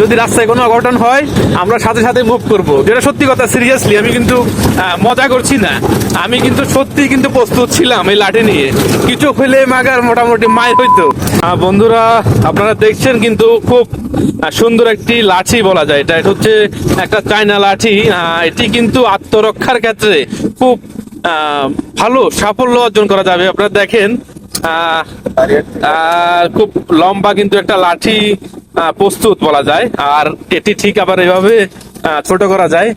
যদি রাস্তায় কোনো অঘটন হয়, আমরা সাথে সাথে মুভ করব। যেটা সত্যি কথা সিরিয়াসলি আমি কিন্তু মজা করছি না। আমি কিন্তু সত্যি কিন্তু প্রস্তুত ছিলাম এই লাঠি নিয়ে। কিছু হলে মাগার মোটামুটি মায়ের হইতো। বন্ধুরা, আপনারা দেখছেন কিন্তু খুব সুন্দর একটি লাঠি বলা যায়। এটা হচ্ছে একটা চায়না লাঠি। এটি কিন্তু আত্মরক্ষার ক্ষেত্রে খুব ভালো সাফল্য অর্জন করা যাবে। আপনারা দেখেন খুব লম্বা কিন্তু একটা লাঠি প্রস্তুত বলা যায়। আর এটি ঠিক আবার এভাবে ছোট করা যায়।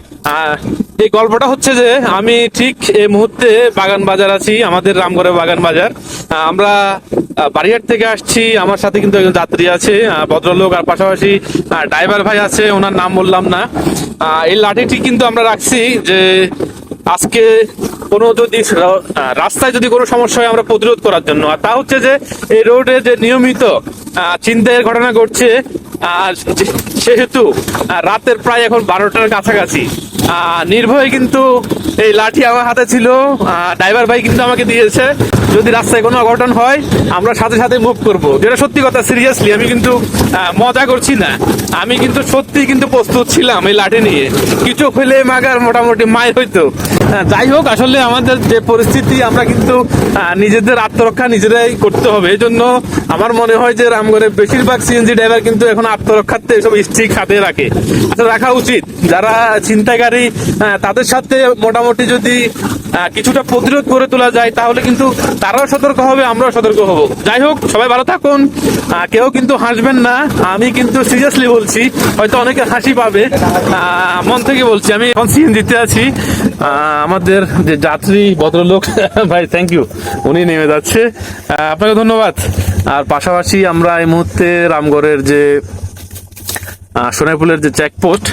এই গল্পটা হচ্ছে যে, আমি ঠিক এই মুহূর্তে বাগান বাজার আছি, আমাদের রামগড়ে বাগান বাজার। আমরা বাড়িহাট থেকে আসছি, আমার সাথে কিন্তু একজন যাত্রী আছে ভদ্রলোক, আর পাশাপাশি ড্রাইভার ভাই আছে, ওনার নাম বললাম না। এই লাঠিটি কিন্তু আমরা রাখছি যে, আজকে কোনো যদি রাস্তায় যদি কোনো সমস্যা হয় আমরা প্রতিরোধ করার জন্য। আর তা হচ্ছে যে এই রোডে যে নিয়মিত আহ, ছিনতাইয়ের ঘটনা ঘটছে আর সেহেতু রাতের প্রায় এখন বারোটার কাছাকাছি। নির্ভয়ে কিন্তু এই লাঠি আমার হাতে ছিল ড্রাইভার ভাই কিন্তু আমাকে দিয়েছে যদি রাস্তায় কোনো অঘটন হয় আমরা সাথে সাথে মুভ করব। যেটা সত্যি কথা সিরিয়াসলি আমি কিন্তু মজা করছি না। আমি কিন্তু সত্যি কিন্তু প্রস্তুত ছিলাম এই লাঠি নিয়ে। কিছু হলে মাগার মোটামুটি মায়ের হইতো। যাই হোক আসলে আমাদের যে পরিস্থিতি আমরা কিন্তু নিজেদের আত্মরক্ষা নিজেরাই করতে হবে। এই জন্য আমার মনে হয় যে রামগড়ের বেশিরভাগ সিএনজি ড্রাইভার কিন্তু এখন আত্মরক্ষার্থে এসব স্ট্রিক হাতে রাখে। আচ্ছা রাখা উচিত। যারা ছিনতাইকারী আহ, তাদের সাথে মোটামুটি যদি কিছুটা প্রতিরোধ করে তোলা যায়, তাহলে কিন্তু তারাও সতর্ক হবে, আমরাও সতর্ক হব। যাই হোক, সবাই ভালো থাকুন। কেউ কিন্তু হাসবেন না, আমি কিন্তু সিরিয়াসলি বলছি, হয়তো অনেকে হাসি পাবে। মন থেকে বলছি, আমি এখন সিএনজিতে আছি। আমাদের যে যাত্রী, ভদ্রলোক, ভাই থ্যাংক ইউ উনি নেমে যাচ্ছে। আপনাকে ধন্যবাদ। আর পাশাপাশি আমরা এই মুহূর্তে রামগড়ের যে আহ, সোনারপুলের যে চেকপোস্ট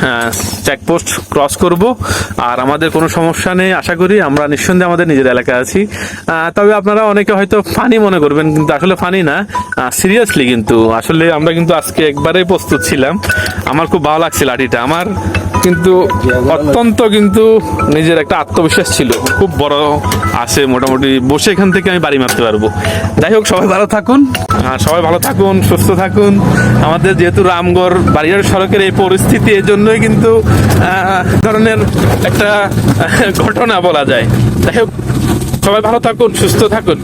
চেকপোস্ট ক্রস করব। আর আমাদের কোনো সমস্যা নেই আশা করি আমরা নিঃসন্দেহে আমাদের নিজের এলাকায় আছি। তবে আপনারা অনেকে হয়তো ফানি মনে করবেন কিন্তু আসলে ফানি না। সিরিয়াসলি কিন্তু। আসলে আমরা কিন্তু আজকে একবারেই প্রস্তুত ছিলাম। আমার খুব ভালো লাগছে লাঠিটা। আমার কিন্তু অত্যন্ত কিন্তু নিজের একটা আত্মবিশ্বাস ছিল। খুব বড় আছে মোটামুটি, বসে এখান থেকে আমি বাড়ি মারতে পারব। যাই হোক, সবাই ভালো থাকুন। আর সবাই ভালো থাকুন, সুস্থ থাকুন। আমাদের যেহেতু রামগড় বাড়িয়ার সড়কের এই পরিস্থিতি এর জন্যই কিন্তু ধরনের একটা ঘটনা বলা যায়। যাই হোক, সবাই ভালো থাকুন, সুস্থ থাকুন।